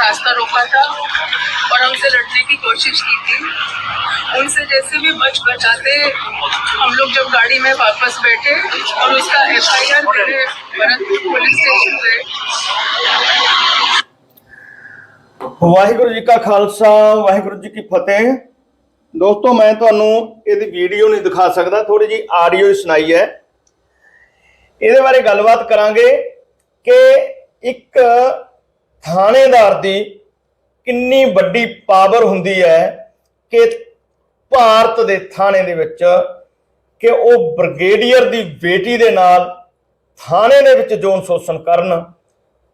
रास्ता रोका था और हमसे लड़ने की कोशिश की थी उनसे जैसे भी बच बचाते हम लोग जब गाड़ी में वापस बैठे और उसका एफ आई आर देने भरतपुर पुलिस स्टेशन गए ਵਾਹਿਗੁਰੂ ਜੀ ਕਾ ਖਾਲਸਾ ਵਾਹਿਗੁਰੂ ਜੀ ਕੀ ਫਤਿਹ ਦੋਸਤੋ ਮੈਂ ਤੁਹਾਨੂੰ ਇਹਦੀ ਵੀਡੀਓ ਨਹੀਂ ਦਿਖਾ ਸਕਦਾ ਥੋੜੀ ਜੀ ਆਡੀਓ ਹੀ ਸੁਣਾਈ ਹੈ ਇਹਦੇ ਬਾਰੇ ਗੱਲਬਾਤ ਕਰਾਂਗੇ ਕਿ ਇੱਕ ਥਾਣੇਦਾਰ ਦੀ ਕਿੰਨੀ ਵੱਡੀ ਪਾਵਰ ਹੁੰਦੀ ਹੈ ਕਿ ਭਾਰਤ ਦੇ ਥਾਣੇ ਦੇ ਵਿੱਚ ਕਿ ਉਹ ਬ੍ਰਿਗੇਡੀਅਰ ਦੀ ਬੇਟੀ ਦੇ ਨਾਲ ਥਾਣੇ ਦੇ ਵਿੱਚ ਜੋਨ ਸ਼ੋਸ਼ਣ ਕਰਨ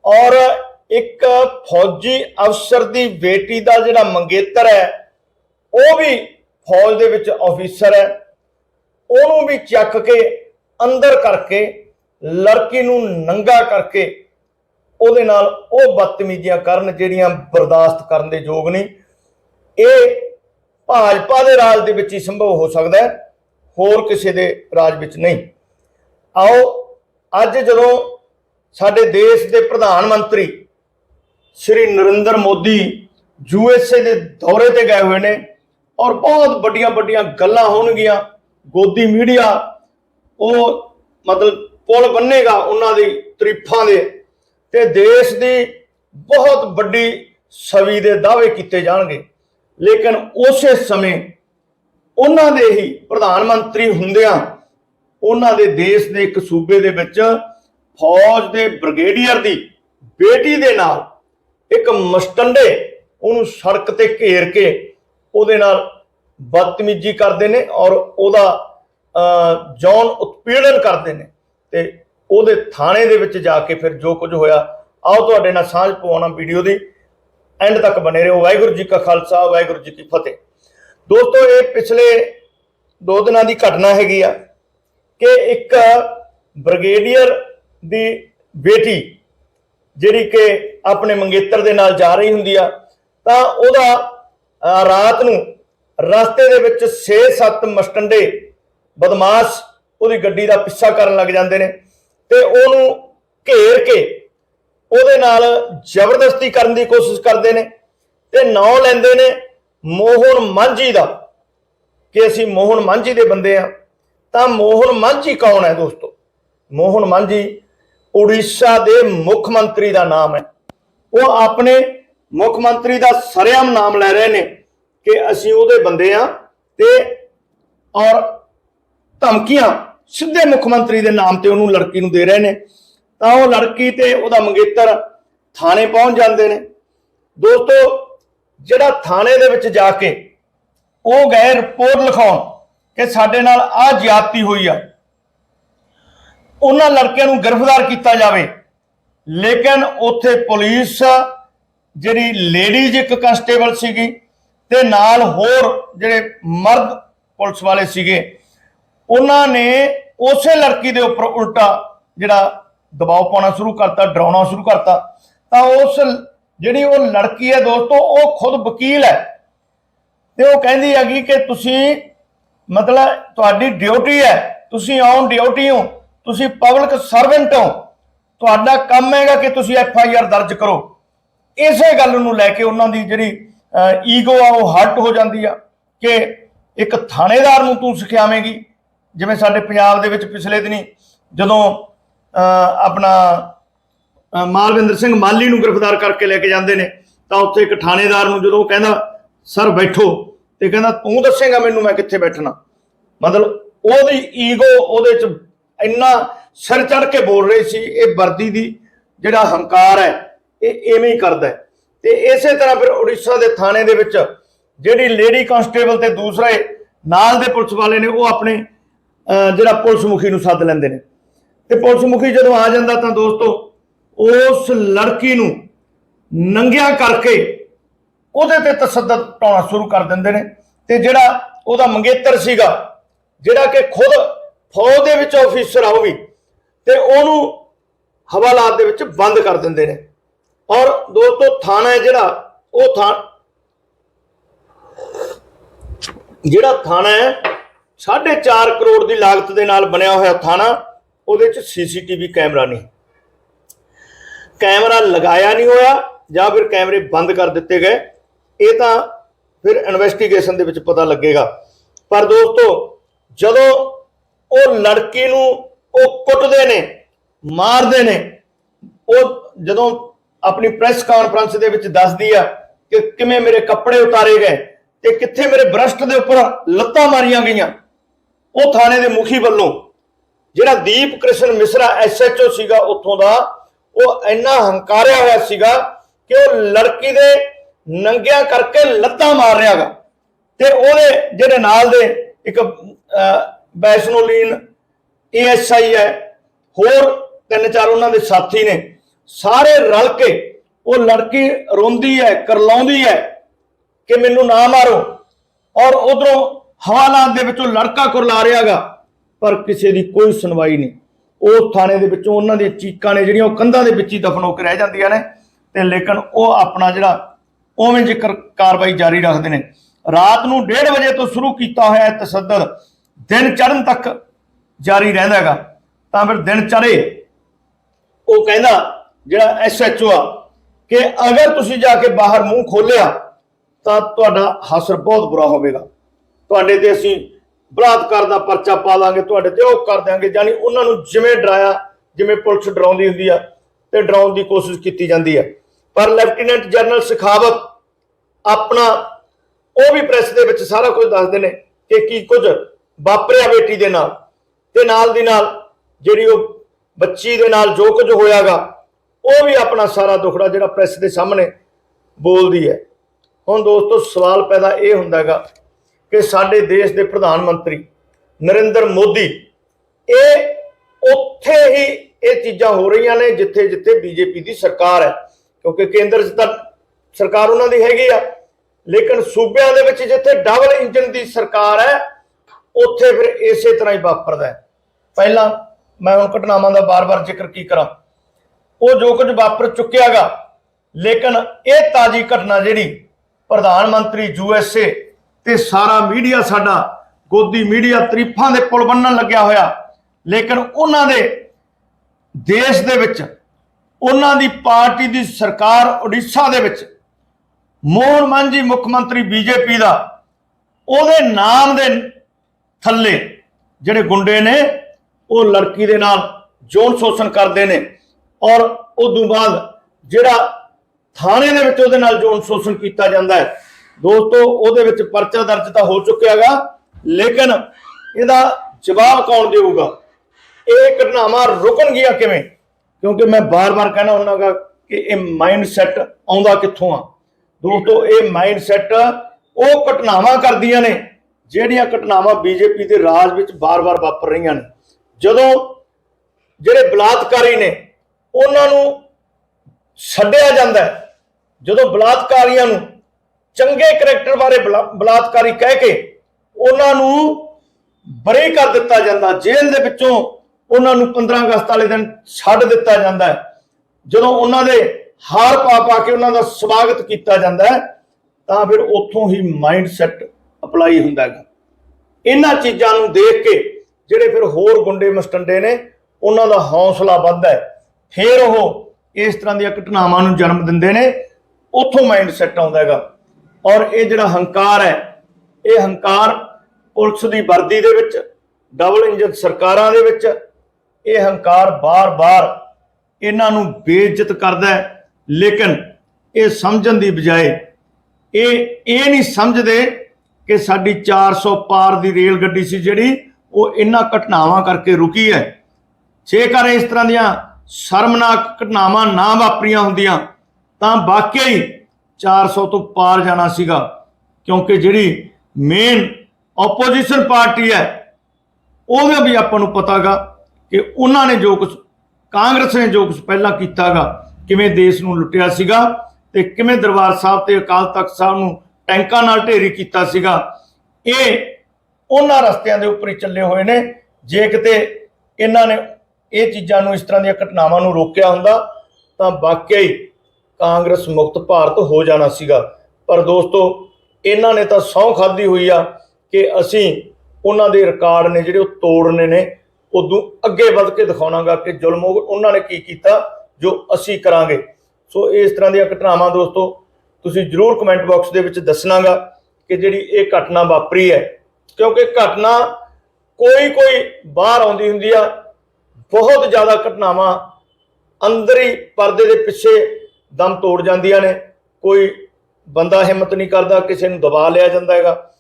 ਔਰ ਇੱਕ ਫੌਜੀ ਅਫਸਰ ਦੀ ਬੇਟੀ ਦਾ ਜਿਹੜਾ ਮੰਗੇਤਰ ਹੈ, ਉਹ ਵੀ ਫੌਜ ਦੇ ਵਿੱਚ ਅਫੀਸਰ ਹੈ। ਉਹਨੂੰ ਵੀ ਚੱਕ ਕੇ ਅੰਦਰ ਕਰਕੇ ਲੜਕੀ ਨੂੰ ਨੰਗਾ ਕਰਕੇ ਉਹਦੇ ਨਾਲ ਉਹ ਬਦਤਮੀਜ਼ੀਆਂ ਕਰਨ ਜਿਹੜੀਆਂ ਬਰਦਾਸ਼ਤ ਕਰਨ ਦੇ ਯੋਗ ਨਹੀਂ ਇਹ ਭਾਜਪਾ ਦੇ ਰਾਜ ਦੇ ਵਿੱਚ ਹੀ ਸੰਭਵ ਹੋ ਸਕਦਾ ਹੈ, ਹੋਰ ਕਿਸੇ ਦੇ ਰਾਜ ਵਿੱਚ ਨਹੀਂ। ਆਓ, ਅੱਜ ਜਦੋਂ ਸਾਡੇ ਦੇਸ਼ ਦੇ ਪ੍ਰਧਾਨ ਮੰਤਰੀ Shri Narendra Modi U S A ਦੇ ਦੌਰੇ ਤੇ ਗਏ ਹੋਏ ਨੇ ਔਰ ਬਹੁਤ ਵੱਡੀਆਂ ਵੱਡੀਆਂ ਗੱਲਾਂ ਹੋਣਗੀਆਂ, ਗੋਦੀ ਮੀਡੀਆ ਉਹ ਮਤਲਬ ਪੁਲ ਬੰਨੇਗਾ ਉਹਨਾਂ ਦੀ ਤਰੀਫਾਂ ਦੇ ਤੇ ਦੇਸ਼ ਦੀ ਬਹੁਤ ਵੱਡੀ ਛਵੀ ਦੇ ਦਾਅਵੇ ਕੀਤੇ ਜਾਣਗੇ। ਲੇਕਿਨ ਉਸੇ ਸਮੇਂ ਉਹਨਾਂ ਦੇ ਹੀ ਪ੍ਰਧਾਨ ਮੰਤਰੀ ਹੁੰਦਿਆਂ ਉਹਨਾਂ ਦੇ ਦੇਸ਼ ਦੇ ਇੱਕ ਸੂਬੇ ਦੇ ਵਿੱਚ ਫੌਜ ਦੇ ਬ੍ਰਿਗੇਡੀਅਰ ਦੀ ਬੇਟੀ ਦੇ ਨਾਲ ਇੱਕ ਮਸਟੰਡੇ ਉਹਨੂੰ ਸੜਕ ਤੇ ਘੇਰ ਕੇ ਉਹਦੇ ਨਾਲ ਬਦਤਮੀਜ਼ੀ ਕਰਦੇ ਨੇ ਔਰ ਉਹਦਾ ਅਹ, ਜੌਨ ਉਤਪੀੜਨ ਕਰਦੇ ਨੇ। ਤੇ ਉਹਦੇ ਥਾਣੇ ਦੇ ਵਿੱਚ ਜਾ ਕੇ ਫਿਰ ਜੋ ਕੁਝ ਹੋਇਆ, ਆਓ ਤੁਹਾਡੇ ਨਾਲ ਸਾਂਝ ਪਵਾਉਣਾ ਵੀਡੀਓ ਦੀ। ਐਂਡ ਤੱਕ ਬਨੇ ਰਹੋ। ਵਾਹਿਗੁਰੂ ਜੀ ਕਾ ਖਾਲਸਾ, ਵਾਹਿਗੁਰੂ ਜੀ ਕੀ ਫਤਿਹ। ਦੋਸਤੋ, ਇਹ ਪਿਛਲੇ ਦੋ ਦਿਨਾਂ ਦੀ ਘਟਨਾ ਹੈਗੀ ਆ ਕਿ ਇੱਕ ਬ੍ਰਿਗੇਡੀਅਰ ਦੀ ਬੇਟੀ ਜਿਹੜੀ ਕਿ ਆਪਣੇ ਮੰਗੇਤਰ ਦੇ ਨਾਲ ਜਾ ਰਹੀ ਹੁੰਦੀ ਆ, ਤਾਂ ਉਹਦਾ ਰਾਤ ਨੂੰ ਰਸਤੇ ਦੇ ਵਿੱਚ 6-7 ਮਸਟੰਡੇ ਬਦਮਾਸ਼ ਉਹਦੀ ਗੱਡੀ ਦਾ ਪਿੱਛਾ ਕਰਨ ਲੱਗ ਜਾਂਦੇ ਨੇ। ਤੇ ਉਹਨੂੰ ਘੇਰ ਕੇ ਉਹਦੇ ਨਾਲ ਜ਼ਬਰਦਸਤੀ ਕਰਨ ਦੀ ਕੋਸ਼ਿਸ਼ ਕਰਦੇ ਨੇ ਤੇ ਨਾਂ ਲੈਂਦੇ ਨੇ ਮੋਹਨ ਮਾਂਝੀ ਦਾ ਕਿ ਅਸੀਂ ਮੋਹਨ ਮਾਂਝੀ ਦੇ ਬੰਦੇ ਆ ਤਾਂ ਮੋਹਨ ਮਾਂਝੀ ਕੌਣ ਹੈ ਦੋਸਤੋ? ਮੋਹਨ ਮਾਂਝੀ ਉੜੀਸਾ ਦੇ ਮੁੱਖ ਮੰਤਰੀ ਦਾ ਨਾਮ ਹੈ। ਉਹ ਆਪਣੇ ਮੁੱਖ ਮੰਤਰੀ ਦਾ ਸਰਿਆਮ ਨਾਮ ਲੈ ਰਹੇ ਨੇ ਕਿ ਅਸੀਂ ਉਹਦੇ ਬੰਦੇ ਆ ਤੇ ਔਰ ਧਮਕੀਆਂ ਸਿੱਧੇ ਮੁੱਖ ਮੰਤਰੀ ਦੇ ਨਾਮ ਤੇ ਉਹਨੂੰ ਲੜਕੀ ਨੂੰ ਦੇ ਰਹੇ ਨੇ। ਤਾਂ ਉਹ ਲੜਕੀ ਤੇ ਉਹਦਾ ਮੰਗੇਤਰ ਥਾਣੇ ਪਹੁੰਚ ਜਾਂਦੇ ਨੇ। ਦੋਸਤੋ, ਜਿਹੜਾ ਥਾਣੇ ਦੇ ਵਿੱਚ ਜਾ ਕੇ ਉਹ ਗਏ ਰਿਪੋਰਟ ਲਿਖਾਉਣ ਕਿ ਸਾਡੇ ਨਾਲ ਆ ਜ਼ਿਆਦਤੀ ਹੋਈ ਆ। ਉਹਨਾਂ ਲੜਕਿਆਂ ਨੂੰ ਗ੍ਰਿਫਤਾਰ ਕੀਤਾ ਜਾਵੇ। ਲੇਕਿਨ ਉੱਥੇ ਪੁਲਿਸ ਜਿਹੜੀ ਲੇਡੀਜ਼ ਇੱਕ ਕਨਸਟੇਬਲ ਸੀਗੀ ਤੇ ਨਾਲ ਹੋਰ ਜਿਹੜੇ ਮਰਦ ਪੁਲਿਸ ਵਾਲੇ ਸੀਗੇ ਉਹਨਾਂ ਨੇ ਉਸੇ ਲੜਕੀ ਦੇ ਉੱਪਰ ਉਲਟਾ ਜਿਹੜਾ ਦਬਾਅ ਪਾਉਣਾ ਸ਼ੁਰੂ ਕਰਤਾ, ਡਰਾਉਣਾ ਸ਼ੁਰੂ ਕਰਤਾ। ਤਾਂ ਉਸ ਜਿਹੜੀ ਉਹ ਲੜਕੀ ਹੈ ਦੋਸਤੋ, ਉਹ ਖੁਦ ਵਕੀਲ ਹੈ। ਤੇ ਉਹ ਕਹਿੰਦੀ ਹੈਗੀ ਕਿ ਤੁਸੀਂ ਮਤਲਬ ਤੁਹਾਡੀ ਡਿਊਟੀ ਹੈ, ਤੁਸੀਂ ਔਨ ਡਿਊਟੀ ਹੋ, ਤੁਸੀਂ ਪਬਲਿਕ ਸਰਵੈਂਟ ਹੋ। ਤੁਹਾਡਾ ਕੰਮ ਹੈਗਾ ਕਿ ਤੁਸੀਂ ਐਫ ਆਈ ਆਰ ਦਰਜ ਕਰੋ। ਇਸੇ ਗੱਲ ਨੂੰ ਲੈ ਕੇ ਉਹਨਾਂ ਦੀ ਜਿਹੜੀ ਈਗੋ ਆ, ਉਹ ਹਰਟ ਹੋ ਜਾਂਦੀ ਆ ਕਿ ਇੱਕ ਥਾਣੇਦਾਰ ਨੂੰ ਤੂੰ ਸਿਖਿਆਵੇਂਗੀ। ਜਿਵੇਂ ਸਾਡੇ ਪੰਜਾਬ ਦੇ ਵਿੱਚ ਪਿਛਲੇ ਦਿਨੀ ਜਦੋਂ ਅਹ, ਆਪਣਾ ਮਾਲਵਿੰਦਰ ਸਿੰਘ ਮਾਲੀ ਨੂੰ ਗ੍ਰਿਫਤਾਰ ਕਰਕੇ ਲੈ ਕੇ ਜਾਂਦੇ ਨੇ ਤਾਂ ਉੱਥੇ ਇੱਕ ਥਾਣੇਦਾਰ ਨੂੰ ਜਦੋਂ ਉਹ ਕਹਿੰਦਾ ਸਰ ਬੈਠੋ ਤੇ ਕਹਿੰਦਾ ਤੂੰ ਦੱਸੇਗਾ ਮੈਨੂੰ ਮੈਂ ਕਿੱਥੇ ਬੈਠਣਾ? ਮਤਲਬ ਉਹਦੀ ਈਗੋ ਉਹਦੇ ਚ ਇੰਨਾ ਸਿਰ ਚੜ ਕੇ ਬੋਲ ਰਹੀ ਸੀ ਇਹ ਵਰਦੀ ਦੀ ਜਿਹੜਾ ਹੰਕਾਰ ਹੈ ਇਹ ਐਵੇਂ ਹੀ ਕਰਦਾ ਹੈ। ਤੇ ਇਸੇ ਤਰ੍ਹਾਂ ਫਿਰ ਉੜੀਸਾ ਦੇ ਥਾਣੇ ਦੇ ਵਿੱਚ ਜਿਹੜੀ ਲੇਡੀ ਕਾਂਸਟੇਬਲ ਤੇ ਦੂਸਰੇ ਨਾਲ ਦੇ ਪੁਲਿਸ ਵਾਲੇ ਨੇ ਉਹ ਆਪਣੇ ਜਿਹੜਾ ਪੁਲਿਸ ਮੁਖੀ ਨੂੰ ਸੱਦ ਲੈਂਦੇ ਨੇ। ਤੇ ਪੁਲਿਸ ਮੁਖੀ ਜਦੋਂ ਆ ਜਾਂਦਾ ਤਾਂ ਦੋਸਤੋ, ਉਸ ਲੜਕੀ ਨੂੰ ਨੰਗਿਆ ਕਰਕੇ ਉਹਦੇ ਤੇ ਤਸੱਦਦ ਪਾਉਣਾ ਸ਼ੁਰੂ ਕਰ ਦਿੰਦੇ ਨੇ। ਤੇ ਜਿਹੜਾ ਉਹਦਾ ਮੰਗੇਤਰ ਸੀਗਾ, ਜਿਹੜਾ ਕਿ ਖੁਦ ਫੌਜ ਦੇ ਵਿੱਚ ਆਫੀਸਰ ਆ ਉਹ ਵੀ, ਤੇ ਉਹਨੂੰ ਹਵਾਲਾਤ ਦੇ ਵਿੱਚ ਬੰਦ ਕਰ ਦਿੰਦੇ ਨੇ। ਔਰ ਦੋਸਤੋ, ਥਾਣਾ ਹੈ ਜਿਹੜਾ, ਉਹ ਥਾਂ ਜਿਹੜਾ ਥਾਣਾ ਹੈ 4.5 ਕਰੋੜ ਦੀ ਲਾਗਤ ਦੇ ਨਾਲ ਬਣਿਆ ਹੋਇਆ ਥਾਣਾ, ਉਹਦੇ 'ਚ ਸੀਸੀਟੀਵੀ ਕੈਮਰਾ ਨਹੀਂ। ਕੈਮਰਾ ਲਗਾਇਆ ਨਹੀਂ ਹੋਇਆ, ਜਾਂ ਫਿਰ ਕੈਮਰੇ ਬੰਦ ਕਰ ਦਿੱਤੇ ਗਏ। ਇਹ ਤਾਂ ਫਿਰ ਇਨਵੈਸਟੀਗੇਸ਼ਨ ਦੇ ਵਿੱਚ ਪਤਾ ਲੱਗੇਗਾ। ਪਰ ਦੋਸਤੋ, ਜਦੋਂ ਉਹ ਲੜਕੀ ਨੂੰ ਉਹ ਕੁੱਟਦੇ ਨੇ, ਮਾਰਦੇ ਨੇ, ਉਹ ਜਦੋਂ ਆਪਣੀ ਪ੍ਰੈਸ ਕਾਨਫਰੰਸ ਦੇ ਵਿੱਚ ਦੱਸਦੀ ਆ ਕਿ ਕਿਵੇਂ ਮੇਰੇ ਕੱਪੜੇ ਉਤਾਰੇ ਗਏ ਤੇ ਕਿੱਥੇ ਮੇਰੇ ਬ੍ਰਸ਼ਟ ਦੇ ਉੱਪਰ ਲੱਤਾਂ ਮਾਰੀਆਂ ਗਈਆਂ ਉਹ ਥਾਣੇ ਦੇ ਮੁਖੀ ਵੱਲੋਂ ਜਿਹੜਾ ਦੀਪ ਕ੍ਰਿਸ਼ਨ ਮਿਸਰਾ ਐਸਐਚਓ ਸੀਗਾ ਉੱਥੋਂ ਦਾ, ਉਹ ਇੰਨਾ ਹੰਕਾਰਿਆ ਹੋਇਆ ਸੀਗਾ ਕਿ ਉਹ ਲੜਕੀ ਦੇ ਨੰਗਿਆਂ ਕਰਕੇ ਲੱਤਾਂ ਮਾਰ ਰਿਹਾਗਾ। ਤੇ ਉਹਦੇ ਜਿਹੜੇ ਨਾਲ ਦੇ ਇੱਕ ਬੈਸਨੋਲੀਨ ਏਐਸਆਈ ਹੈ, ਹੋਰ ਤਿੰਨ ਚਾਰ ਉਹਨਾਂ ਦੇ ਸਾਥੀ ਨੇ, ਸਾਰੇ ਰਲ ਕੇ ਉਹ ਲੜਕੀ ਰੋਂਦੀ ਹੈ, ਕਰਲਾਉਂਦੀ ਹੈ ਕਿ ਮੈਨੂੰ ਨਾ ਮਾਰੋ। ਔਰ ਉਧਰੋਂ ਹਵਾਲਾਤ ਦੇ ਵਿੱਚੋਂ ਲੜਕਾ ਕੁਰਲਾ ਰਿਹਾਗਾ, ਪਰ ਕਿਸੇ ਦੀ ਕੋਈ ਸੁਣਵਾਈ ਨਹੀਂ। ਉਹ ਥਾਣੇ ਦੇ ਵਿੱਚੋਂ ਉਹਨਾਂ ਦੀਆਂ ਚੀਕਾਂ ਨੇ ਜਿਹੜੀਆਂ ਉਹ ਕੰਧਾਂ ਦੇ ਵਿੱਚ ਹੀ ਦਫਨ ਹੋ ਕੇ ਰਹਿ ਜਾਂਦੀਆਂ ਨੇ ਤੇ ਲੇਕਿਨ ਉਹ ਆਪਣਾ ਜਿਹੜਾ ਉਵੇਂ ਜ਼ਿਕਰ ਕਾਰਵਾਈ ਜਾਰੀ ਰੱਖਦੇ ਨੇ। ਰਾਤ ਨੂੰ 1:30 ਵਜੇ ਤੋਂ ਸ਼ੁਰੂ ਕੀਤਾ ਹੋਇਆ ਇਹ ਤਸੱਦਦ ਦਿਨ ਚੜ੍ਹਨ ਤੱਕ ਜਾਰੀ ਰਹਿੰਦਾ ਹੈਗਾ। ਤਾਂ ਫਿਰ ਦਿਨ ਚੜ੍ਹੇ ਉਹ ਕਹਿੰਦਾ, ਜਿਹੜਾ ਐਸਐਚਓ ਆ, ਕਿ ਅਗਰ ਤੁਸੀਂ ਜਾ ਕੇ ਬਾਹਰ ਮੂੰਹ ਖੋਲਿਆ ਤਾਂ ਤੁਹਾਡਾ ਹਸਰ ਬਹੁਤ ਬੁਰਾ ਹੋਵੇਗਾ। ਤੁਹਾਡੇ ਤੇ ਅਸੀਂ ਬਲਾਤਕਾਰ ਦਾ ਪਰਚਾ ਪਾ ਦਾਂਗੇ, ਤੁਹਾਡੇ ਤੇ ਉਹ ਕਰ ਦਿਆਂਗੇ। ਯਾਨੀ ਉਹਨਾਂ ਨੂੰ ਜਿਵੇਂ ਡਰਾਇਆ, ਜਿਵੇਂ ਪੁਲਿਸ ਡਰਾਉਂਦੀ ਹੁੰਦੀ ਆ ਤੇ ਡਰਾਉਣ ਦੀ ਕੋਸ਼ਿਸ਼ ਕੀਤੀ ਜਾਂਦੀ ਹੈ ਪਰ ਲੈਫਟੀਨੈਂਟ ਜਨਰਲ ਸਖਾਵਤ ਆਪਣਾ ਉਹ ਵੀ ਪ੍ਰੈਸ ਦੇ ਵਿੱਚ ਸਾਰਾ ਕੁਝ ਦੱਸਦੇ ਨੇ ਕਿ ਕੀ ਕੁਝ ਵਾਪਰਿਆ ਬੇਟੀ ਦੇ ਨਾਲ ਤੇ ਨਾਲ ਦੀ ਨਾਲ ਜਿਹੜੀ ਉਹ ਬੱਚੀ ਦੇ ਨਾਲ ਜੋ ਕੁਝ ਹੋਇਆਗਾ, ਉਹ ਵੀ ਆਪਣਾ ਸਾਰਾ ਦੁਖੜਾ ਜਿਹੜਾ ਪ੍ਰੈਸ ਦੇ ਸਾਹਮਣੇ ਬੋਲਦੀ ਹੈ। ਹੁਣ ਦੋਸਤੋ ਸਵਾਲ ਪੈਦਾ ਇਹ ਹੁੰਦਾ ਹੈਗਾ ਕਿ ਸਾਡੇ ਦੇਸ਼ ਦੇ ਪ੍ਰਧਾਨ ਮੰਤਰੀ ਨਰਿੰਦਰ ਮੋਦੀ, ਇਹ ਉੱਥੇ ਹੀ ਇਹ ਚੀਜ਼ਾਂ ਹੋ ਰਹੀਆਂ ਨੇ ਜਿੱਥੇ ਜਿੱਥੇ ਬੀਜੇਪੀ ਦੀ ਸਰਕਾਰ ਹੈ। ਕਿਉਂਕਿ ਕੇਂਦਰ 'ਚ ਤਾਂ ਸਰਕਾਰ ਉਹਨਾਂ ਦੀ ਹੈਗੀ ਆ, ਲੇਕਿਨ ਸੂਬਿਆਂ ਦੇ ਵਿੱਚ ਜਿੱਥੇ ਡਬਲ ਇੰਜਨ ਦੀ ਸਰਕਾਰ ਹੈ, ਉੱਥੇ ਫਿਰ ਇਸੇ ਤਰ੍ਹਾਂ ਹੀ ਵਾਪਰਦਾ ਹੈ। ਪਹਿਲਾਂ ਮੈਂ ਹੁਣ ਘਟਨਾਵਾਂ ਦਾ ਬਾਰ-ਬਾਰ ਜ਼ਿਕਰ ਕੀ ਕਰਾਂ, ਉਹ ਜੋ ਕੁਝ ਵਾਪਰ ਚੁੱਕਿਆਗਾ ਲੇਕਿਨ ਇਹ ਤਾਜੀ ਘਟਨਾ ਜਿਹੜੀ ਪ੍ਰਧਾਨ ਮੰਤਰੀ ਯੂਐਸਏ ਤੇ ਸਾਰਾ ਮੀਡੀਆ ਸਾਡਾ ਗੋਦੀ ਮੀਡੀਆ ਤਰੀਫਾਂ ਦੇ ਪੁਲ ਬੰਨਣ ਲੱਗਿਆ ਹੋਇਆ। ਲੇਕਿਨ ਉਹਨਾਂ ਦੇ ਦੇਸ਼ ਦੇ ਵਿੱਚ, ਉਹਨਾਂ ਦੀ ਪਾਰਟੀ ਦੀ ਸਰਕਾਰ ਉੜੀਸਾ ਦੇ ਵਿੱਚ, ਮੋਹਨ ਮਾਂਜੀ ਮੁੱਖ ਮੰਤਰੀ ਬੀਜੇਪੀ ਦਾ, ਉਹਦੇ ਨਾਮ ਦੇ ਥੱਲੇ ਜਿਹੜੇ ਗੁੰਡੇ ਨੇ, ਉਹ ਲੜਕੀ ਦੇ ਨਾਲ ਜੋਨ ਸ਼ੋਸ਼ਣ ਕਰਦੇ ਨੇ ਔਰ ਉਦੋਂ ਬਾਅਦ ਜਿਹੜਾ ਥਾਣੇ ਦੇ ਵਿੱਚ ਉਹਦੇ ਨਾਲ ਜੋਨ ਸ਼ੋਸ਼ਣ ਕੀਤਾ ਜਾਂਦਾ ਹੈ। ਦੋਸਤੋ, ਉਹਦੇ ਵਿੱਚ ਪਰਚਾ ਦਰਜ ਤਾਂ ਹੋ ਚੁੱਕਿਆਗਾ, ਲੇਕਿਨ ਇਹਦਾ ਜਵਾਬ ਕੌਣ ਦੇਊਗਾ? ਇਹ ਘਟਨਾਵਾਂ ਰੁਕਣਗੀਆਂ ਕਿਵੇਂ? ਕਿਉਂਕਿ ਮੈਂ ਬਾਰ-ਬਾਰ ਕਹਿਣਾ ਹੁੰਨਾਗਾ ਕਿ ਇਹ ਮਾਈਂਡ ਸੈਟ ਆਉਂਦਾ ਕਿੱਥੋਂ ਆ? ਦੋਸਤੋ, ਇਹ ਮਾਈਂਡ ਸੈਟ ਉਹ ਘਟਨਾਵਾਂ ਕਰਦੀਆਂ ਨੇ, ਜਿਹੜੀਆਂ ਘਟਨਾਵਾਂ ਬੀਜੇਪੀ ਦੇ ਰਾਜ ਵਿੱਚ ਬਾਰ-ਬਾਰ ਵਾਪਰ ਰਹੀਆਂ ਨੇ। ਜਦੋਂ ਜਿਹੜੇ ਬਲਾਤਕਾਰੀ ਨੇ, ਉਹਨਾਂ ਨੂੰ ਛੱਡਿਆ ਜਾਂਦਾ ਜਦੋਂ ਬਲਾਤਕਾਰੀਆਂ ਨੂੰ ਚੰਗੇ ਕਰੈਕਟਰ ਬਾਰੇ ਬਲਾ- ਬਲਾਤਕਾਰੀ ਕਹਿ ਕੇ ਉਹਨਾਂ ਨੂੰ ਬਰੇ ਕਰ ਦਿੱਤਾ ਜਾਂਦਾ। ਜੇਲ੍ਹ ਦੇ ਵਿੱਚੋਂ ਉਹਨਾਂ ਨੂੰ 15 ਅਗਸਤ ਵਾਲੇ ਦਿਨ ਛੱਡ ਦਿੱਤਾ ਜਾਂਦਾ ਜਦੋਂ ਉਹਨਾਂ ਦੇ ਹਾਰ ਪਾ ਪਾ ਕੇ ਉਹਨਾਂ ਦਾ ਸਵਾਗਤ ਕੀਤਾ ਜਾਂਦਾ ਤਾਂ ਫਿਰ ਉੱਥੋਂ ਹੀ ਮਾਈਂਡ ਸੈਟ ਅਪਲਾਈ ਹੁੰਦਾ ਹੈਗਾ। ਇਹਨਾਂ ਚੀਜ਼ਾਂ ਨੂੰ ਦੇਖ ਕੇ ਜਿਹੜੇ ਫਿਰ ਹੋਰ ਗੁੰਡੇ ਮਸਟੰਡੇ ਨੇ, ਉਹਨਾਂ ਦਾ ਹੌਸਲਾ ਵੱਧਦਾ ਹੈ। ਫਿਰ ਉਹ ਇਸ ਤਰ੍ਹਾਂ ਦੀਆਂ ਘਟਨਾਵਾਂ ਨੂੰ ਜਨਮ ਦਿੰਦੇ ਨੇ। ਉੱਥੋਂ ਮਾਈਂਡ ਸੈਟ ਆਉਂਦਾ ਹੈਗਾ। ਔਰ ਇਹ ਜਿਹੜਾ ਹੰਕਾਰ ਹੈ, ਇਹ ਹੰਕਾਰ ਪੁਲਿਸ ਦੀ ਵਰਦੀ ਦੇ ਵਿੱਚ ਡਬਲ ਇੰਜਨ ਸਰਕਾਰਾਂ ਦੇ ਵਿੱਚ, ਇਹ ਹੰਕਾਰ ਬਾਰ-ਬਾਰ ਇਹਨਾਂ ਨੂੰ ਬੇਇੱਜ਼ਤ ਕਰਦਾ ਹੈ। ਲੇਕਿਨ ਇਹ ਸਮਝਣ ਦੀ ਬਜਾਏ ਇਹ ਇਹ ਨਹੀਂ ਸਮਝਦੇ ਕਿ ਸਾਡੀ 400 ਪਾਰ ਦੀ ਰੇਲ ਗੱਡੀ ਸੀ ਜਿਹੜੀ, ਉਹ ਇਹਨਾਂ ਘਟਨਾਵਾਂ ਕਰਕੇ ਰੁਕੀ ਹੈ। ਜੇਕਰ ਇਸ ਤਰ੍ਹਾਂ ਦੀਆਂ ਸ਼ਰਮਨਾਕ ਘਟਨਾਵਾਂ ਨਾ ਵਾਪਰੀਆਂ ਹੁੰਦੀਆਂ, ਤਾਂ ਵਾਕਿਆ ਹੀ 400 ਤੋਂ ਪਾਰ ਜਾਣਾ ਸੀਗਾ, ਕਿਉਂਕਿ ਜਿਹੜੀ ਮੇਨ ਆਪੋਜੀਸ਼ਨ ਪਾਰਟੀ ਹੈ ਉਹਦਾ ਵੀ ਆਪਾਂ ਨੂੰ ਪਤਾਗਾ ਕਿ ਉਹਨਾਂ ਨੇ ਜੋ ਕੁਝ ਕਾਂਗਰਸ ਨੇ ਜੋ ਕੁਝ ਪਹਿਲਾਂ ਕੀਤਾਗਾ, ਕਿਵੇਂ ਦੇਸ਼ ਨੂੰ ਲੁੱਟਿਆ ਸੀਗਾ ਤੇ ਕਿਵੇਂ ਦਰਬਾਰ ਸਾਹਿਬ ਤੇ ਅਕਾਲ ਤਖਤ ਸਾਹਿਬ ਨੂੰ ਟੈਂਕਾਂ ਨਾਲ ਢੇਰੀ ਕੀਤਾ ਸੀਗਾ, ਇਹ ਉਹਨਾਂ ਰਸਤਿਆਂ ਦੇ ਉੱਪਰ ਹੀ ਚੱਲੇ ਹੋਏ ਨੇ। ਜੇ ਕਿਤੇ ਇਹਨਾਂ ਨੇ ਇਹ ਚੀਜ਼ਾਂ ਨੂੰ ਇਸ ਤਰ੍ਹਾਂ ਦੀਆਂ ਘਟਨਾਵਾਂ ਨੂੰ ਰੋਕਿਆ ਹੁੰਦਾ, ਤਾਂ ਵਾਕਿਆ ਹੀ ਕਾਂਗਰਸ ਮੁਕਤ ਭਾਰਤ ਹੋ ਜਾਣਾ ਸੀਗਾ। ਪਰ ਦੋਸਤੋ, ਇਹਨਾਂ ਨੇ ਤਾਂ ਸਹੁੰ ਖਾਦੀ ਹੋਈ ਆ ਕਿ ਅਸੀਂ ਉਹਨਾਂ ਦੇ ਰਿਕਾਰਡ ਨੇ ਜਿਹੜੇ ਉਹ ਤੋੜਨੇ ਨੇ, ਉਦੋਂ ਅੱਗੇ ਵੱਧ ਕੇ ਦਿਖਾਉਣਾਗਾ ਕਿ ਜ਼ੁਲਮ ਉਹਨਾਂ ਨੇ ਕੀ ਕੀਤਾ, ਜੋ ਅਸੀਂ ਕਰਾਂਗੇ। ਸੋ ਇਸ ਤਰ੍ਹਾਂ ਦੀਆਂ ਘਟਨਾਵਾਂ ਦੋਸਤੋ, ਤੁਸੀਂ ਜਰੂਰ ਕਮੈਂਟ ਬਾਕਸ ਦੇ ਵਿੱਚ ਦੱਸਣਾਗਾ ਕਿ ਜਿਹੜੀ ਇਹ ਘਟਨਾ ਵਾਪਰੀ ਹੈ। ਕਿਉਂਕਿ ਘਟਨਾ ਕੋਈ ਕੋਈ ਬਾਹਰ ਆਉਂਦੀ ਹੁੰਦੀ ਆ, ਬਹੁਤ ਜ਼ਿਆਦਾ ਘਟਨਾਵਾਂ ਅੰਦਰ ਹੀ ਪਰਦੇ ਦੇ ਪਿੱਛੇ ਦਮ ਤੋੜ ਜਾਂਦੀਆਂ ਨੇ, ਕੋਈ ਬੰਦਾ ਹਿੰਮਤ ਨਹੀਂ ਕਰਦਾ, ਕਿਸੇ ਨੂੰ ਦਬਾ ਲਿਆ ਜਾਂਦਾ ਹੈਗਾ।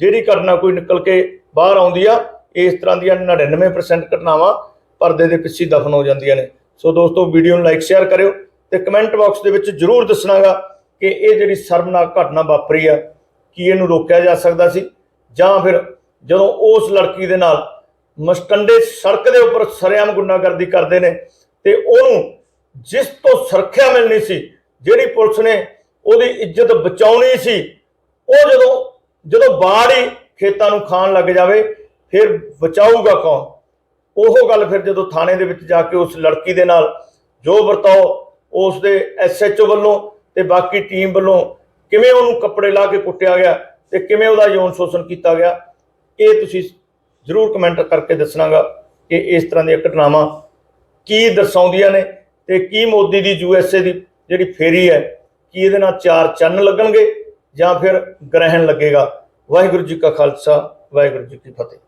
ਜਿਹੜੀ ਘਟਨਾ ਕੋਈ ਨਿਕਲ ਕੇ ਬਾਹਰ ਆਉਂਦੀ ਆ, ਇਸ ਤਰ੍ਹਾਂ ਦੀਆਂ 99% ਘਟਨਾਵਾਂ ਪਰਦੇ ਦੇ ਪਿੱਛੇ ਦਫਨ ਹੋ ਜਾਂਦੀਆਂ ਨੇ। ਸੋ ਦੋਸਤੋ, ਵੀਡੀਓ ਨੂੰ ਲਾਈਕ, ਸ਼ੇਅਰ ਕਰਿਓ ਤੇ ਕਮੈਂਟ ਬਾਕਸ ਦੇ ਵਿੱਚ ਜਰੂਰ ਦੱਸਣਾਗਾ ਕਿ ਇਹ ਜਿਹੜੀ ਸ਼ਰਮਨਾਕ ਘਟਨਾ ਵਾਪਰੀ ਆ, ਕੀ ਇਹਨੂੰ ਰੋਕਿਆ ਜਾ ਸਕਦਾ ਸੀ? ਜਾਂ ਫਿਰ ਜਦੋਂ ਉਸ ਲੜਕੀ ਦੇ ਨਾਲ ਮਸਟੰਡੇ ਸੜਕ ਦੇ ਉੱਪਰ ਸਰੇਆਮ ਗੁੰਡਾਗਰਦੀ ਕਰਦੇ ਨੇ ਤੇ ਉਹਨੂੰ ਜਿਸ ਤੋਂ ਸੁਰੱਖਿਆ ਮਿਲਣੀ ਸੀ, ਜਿਹੜੀ ਪੁਲਿਸ ਨੇ ਉਹਦੀ ਇੱਜ਼ਤ ਬਚਾਉਣੀ ਸੀ, ਉਹ ਜਦੋਂ ਜਦੋਂ ਬਾੜ ਹੀ ਖੇਤਾਂ ਨੂੰ ਖਾਣ ਲੱਗ ਜਾਵੇ, ਫਿਰ ਬਚਾਊਗਾ ਕੌਣ? ਉਹ ਗੱਲ ਫਿਰ ਜਦੋਂ ਥਾਣੇ ਦੇ ਵਿੱਚ ਜਾ ਕੇ ਉਸ ਲੜਕੀ ਦੇ ਨਾਲ ਜੋ ਵਰਤਾਓ, ਉਸ ਦੇ ਐਸਐਚਓ ਵੱਲੋਂ ਤੇ ਬਾਕੀ ਟੀਮ ਵੱਲੋਂ ਕਿਵੇਂ ਉਹਨੂੰ ਕੱਪੜੇ ਲਾ ਕੇ ਕੁੱਟਿਆ ਗਿਆ ਤੇ ਕਿਵੇਂ ਉਹਦਾ ਯੌਨ ਸ਼ੋਸ਼ਣ ਕੀਤਾ ਗਿਆ, ਇਹ ਤੁਸੀਂ ਜ਼ਰੂਰ ਕਮੈਂਟ ਕਰਕੇ ਦੱਸਣਾਗਾ ਕਿ ਇਸ ਤਰ੍ਹਾਂ ਦੀਆਂ ਘਟਨਾਵਾਂ ਕੀ ਦਰਸਾਉਂਦੀਆਂ ਨੇ ਤੇ ਕੀ ਮੋਦੀ ਦੀ ਯੂਐਸਏ ਦੀ ਜਿਹੜੀ ਫੇਰੀ ਹੈ, ਕੀ ਇਹਦੇ ਨਾਲ ਚਾਰ ਚੰਨ ਲੱਗਣਗੇ ਜਾਂ ਫਿਰ ਗ੍ਰਹਿਣ ਲੱਗੇਗਾ? ਵਾਹਿਗੁਰੂ ਜੀ ਕਾ ਖਾਲਸਾ, ਵਾਹਿਗੁਰੂ ਜੀ ਕੀ ਫਤਿਹ।